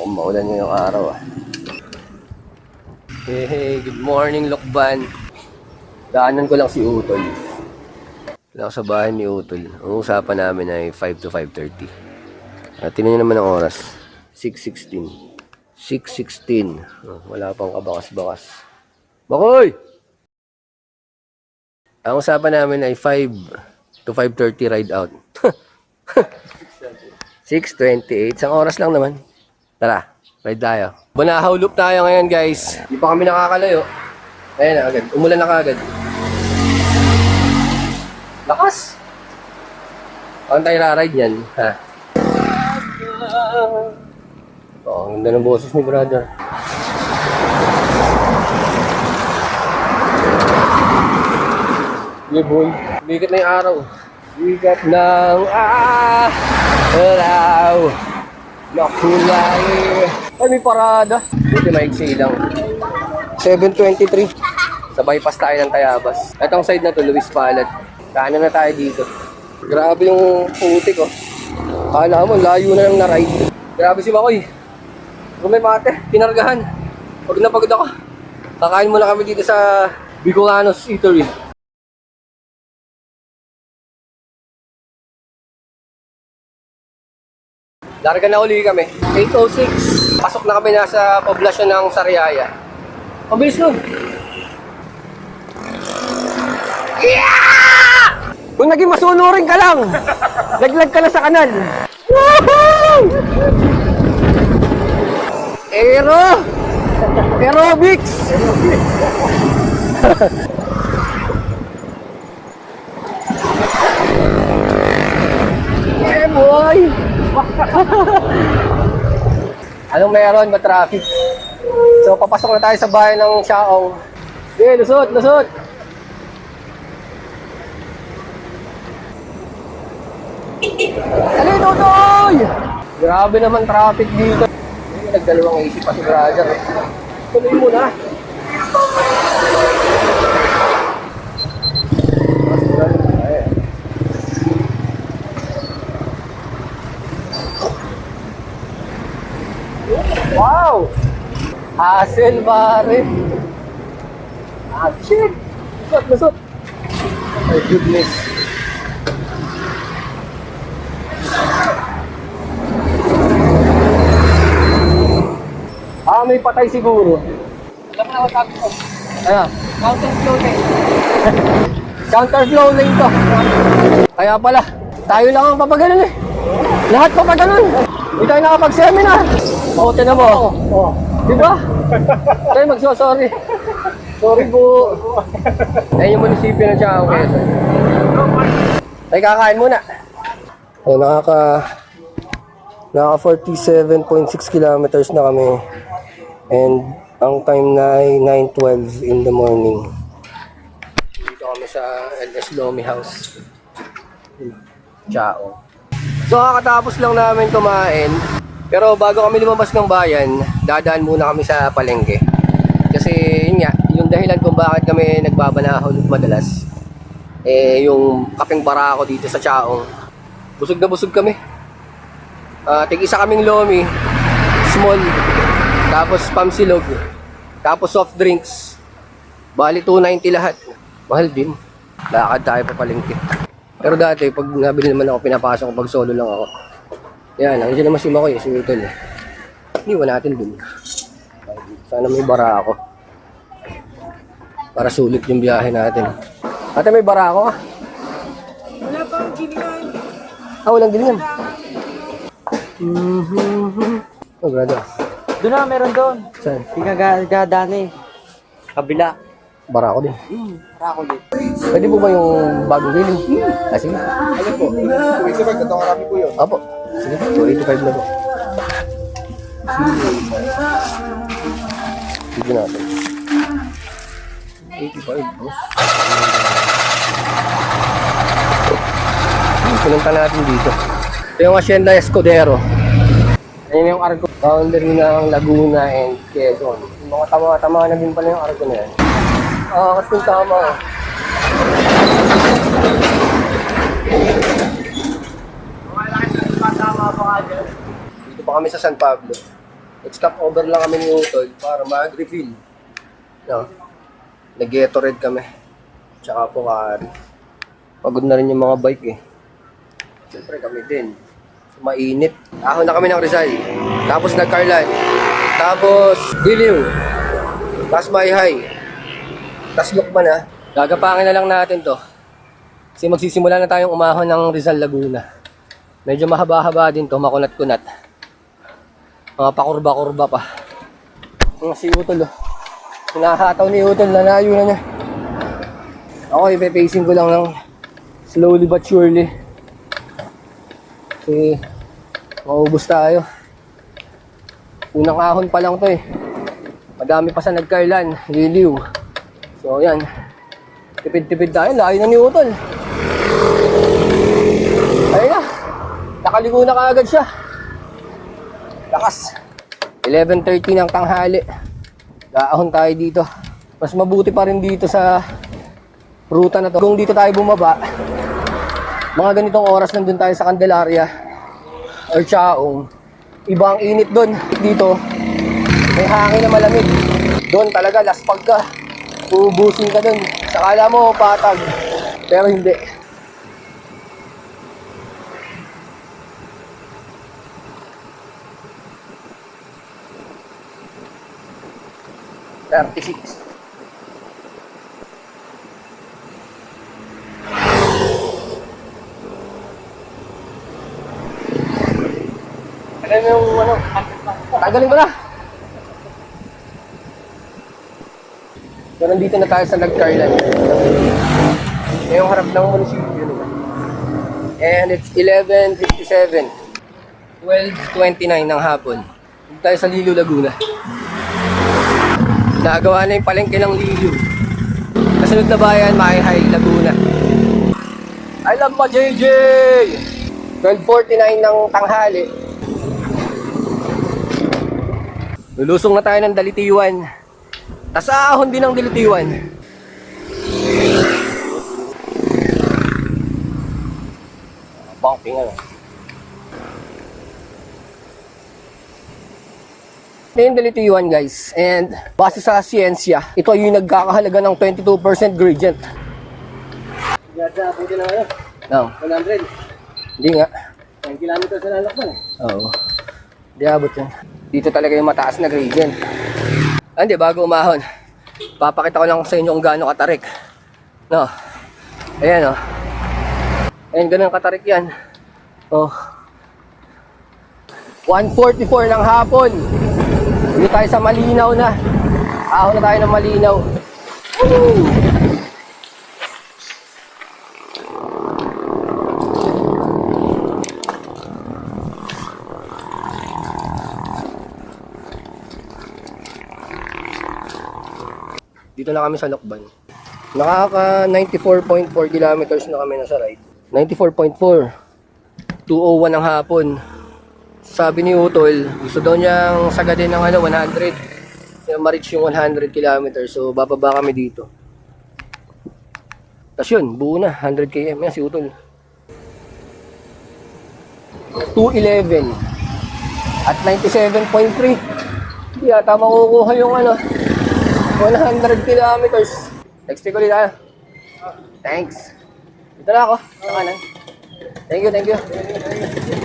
Mukhang maulan ngayong araw ah. Hey, hey, good morning, Lokban. Daanan ko lang si Utol. Wala sa bahay ni Utol. Ang usapan namin ay 5 to 5.30. At tinan naman ang oras. 6.16. 6.16. Oh, wala pang kabakas-bakas. Bakoy! Ang usapan namin ay 5 to 5.30 ride out. 6.28. Isang oras lang naman. Tara, ride tayo. Banahaw loop tayo ngayon guys. Di pa kami nakakalayo. Ayan na agad. Umulan na kagad. Lakas! Paano tayo ride yan? Ha? Oh, ang ganda ng boses ni brother. Yeah boy, bigat na yung araw. Bigat ng araw na kulay. Ay, may parada. Buti maigsi lang. 7.23. Sa bypass tayo ng Tayabas. Itong side na to, Luis Palad. Kanan na tayo dito. Grabe yung putik oh. Kala mo, layo na lang na ride. Grabe si Makoy. Kung may mate, pinargahan. Pag napagod ako, kakain muna kami dito sa Bicolanos Eatery. Larga na uli kami. 8.06. Pasok na kami nasa poblasyon ng Sariaya. Mabilis nun. Yeah! Kung naging masunurin ka lang, laglag ka na sa kanal. Woohoo! Aero! Aerobics! yeah, boy! Anong meron? Ba traffic? So, papasok na tayo sa bahay ng Shaong. Sige, lusot, lusot! Dali, Totoy! Grabe naman traffic dito. Nagdalawang isip pa si eh. Tuloy mo na. Hassle, pare. Ah, shit! Lusot, lusot. My goodness. Ah, may patay siguro. Alam mo na ang sabi ko. Ano? Counter flow lane. Counter flow lane to. Kaya pala, tayo lang ang papaganon eh. Lahat papaganon. Hindi tayo nakapag-seminar. Oo, tinan mo. Oo. Di ba? Tayo magso-sorry. Sorry po. Ayun yung munisipyo ng Tiao Quezon. Ay, kakain muna. Oh, nakaka Naka 47.6 kilometers na kami. And ang time na ay 9.12 in the morning. Dito kami sa LS Lomi House. Ciao. So kakatapos lang namin kumain. Pero bago kami lumabas ng bayan, dadaan muna kami sa palengke. Kasi yun nga, yung dahilan kung bakit kami nagbabanahon madalas, eh yung kapeng barako dito sa Chaong. Busog na busog kami. Ah, tig-isa kaming lomi, small, tapos pamsilog, tapos soft drinks. Bali 290 lahat. Mahal din. Lakad tayo pa palengke. Pero dati, pag nabili naman ako, pinapasok pag solo lang ako. Yan, nandiyan naman si Makoy, si Utol. eh. Iniwan natin dun. Sana may bara ako. Para sulit yung biyahe natin. Ate, may bara ako ah. Wala pang gilingan. Ah, walang gilingan. Mm-hmm. Oh, brother. Doon na, meron doon. Saan? Pinagagadani. Kabila. Bara ako din. Hmm, para ako din. Pwede po ba yung bagong giling? Ah, sige. Ano po? 25 katong kami po yun. Apo. Sige, so 85 na po. Sige natin. 85, boss. Pinunta natin dito. Ito yung Hacienda Escudero. Ayun yung Argo. Boundary ng Laguna and Quezon. Mga tama-tama na din pala yung Argo na yan. Ah, kasi tama. Dito pa kami sa San Pablo. Nag-stop over lang kami ni Utol para mag-refill. No? Nag-Gatorade kami. Tsaka po kari. Pagod na rin yung mga bike eh. Siyempre kami din. Mainit. Ahon na kami ng Rizal. Tapos nag-Carlan. Tapos Diliw. Tapos Mayhay. Tapos Lukman ha. Gagapangin na lang natin to. Kasi magsisimula na tayong umahon ng Rizal Laguna. Medyo mahaba-haba din to, makunat-kunat. Mga pakurba-kurba pa. Ang si Utol oh. Hinahataw ni Utol, nalayo na niya. Ako, ipe-pacing ko lang ng slowly but surely. Kasi maubos tayo. Unang ahon pa lang to eh. Madami pa sa nagkarlan, liliw. So yan. Tipid-tipid tayo, layo na ni Utol. Ayun na. Nakaligo na kaagad siya. Lakas. 11.30 ng tanghali. Gaahon tayo dito. Mas mabuti pa rin dito sa ruta na to. Kung dito tayo bumaba, mga ganitong oras nandun tayo sa Candelaria or Chaong. Iba ang init doon. Dito, may hangin na malamig. Doon talaga, laspag ka. Uubusin ka doon. Sakala mo, patag. Pero hindi. Thirty-six. Alam mo yung ano? Tagalin mo na. So, nandito na tayo sa Nagcarlan. Ngayong harap ng munisipyo nila. And it's 11.57. 12.29 ng hapon. Dito tayo sa Lilo, Laguna. Nagawa na yung palengke ng Lilo. Kasunod na bayan, Mahihay, Laguna. I love my JJ! 12.49 ng tanghali. Lulusong na tayo ng Dalitiwan. Tas ahon din ng Dalitiwan. Bumping ano. Yung Dalitiwan guys. And base sa siyensya, ito yung nagkakahalaga ng 22% gradient. Gada, buti na ngayon. No. 100. Hindi nga. 10 kilometers na lalakban eh. Oo. Di abot yan. Dito talaga yung mataas na gradient. Ah, Hindi, bago umahon. Papakita ko lang sa inyo kung gaano katarik. No. Ayan, oh. Ayan, ganun katarik yan. Oh. 1.44 ng hapon. Dito tayo sa Malinaw na. Ahon na tayo ng Malinaw. Woo! Dito na kami sa Lokban. Nakaka 94.4 kilometers na kami nasa ride. 94.4. 201 ng hapon. Sabi ni Utol, gusto daw niyang sagadin ng ano, 100. Kaya ma-reach yung 100 kilometers. So, bababa kami dito. Tapos yun, buo na. 100 km. Yan si Utol. 211. At 97.3. Hindi yata makukuha yung ano, 100 kilometers. Next week ulit tayo. Thanks. Dito na ako. Sa kanan. Thank you, thank you.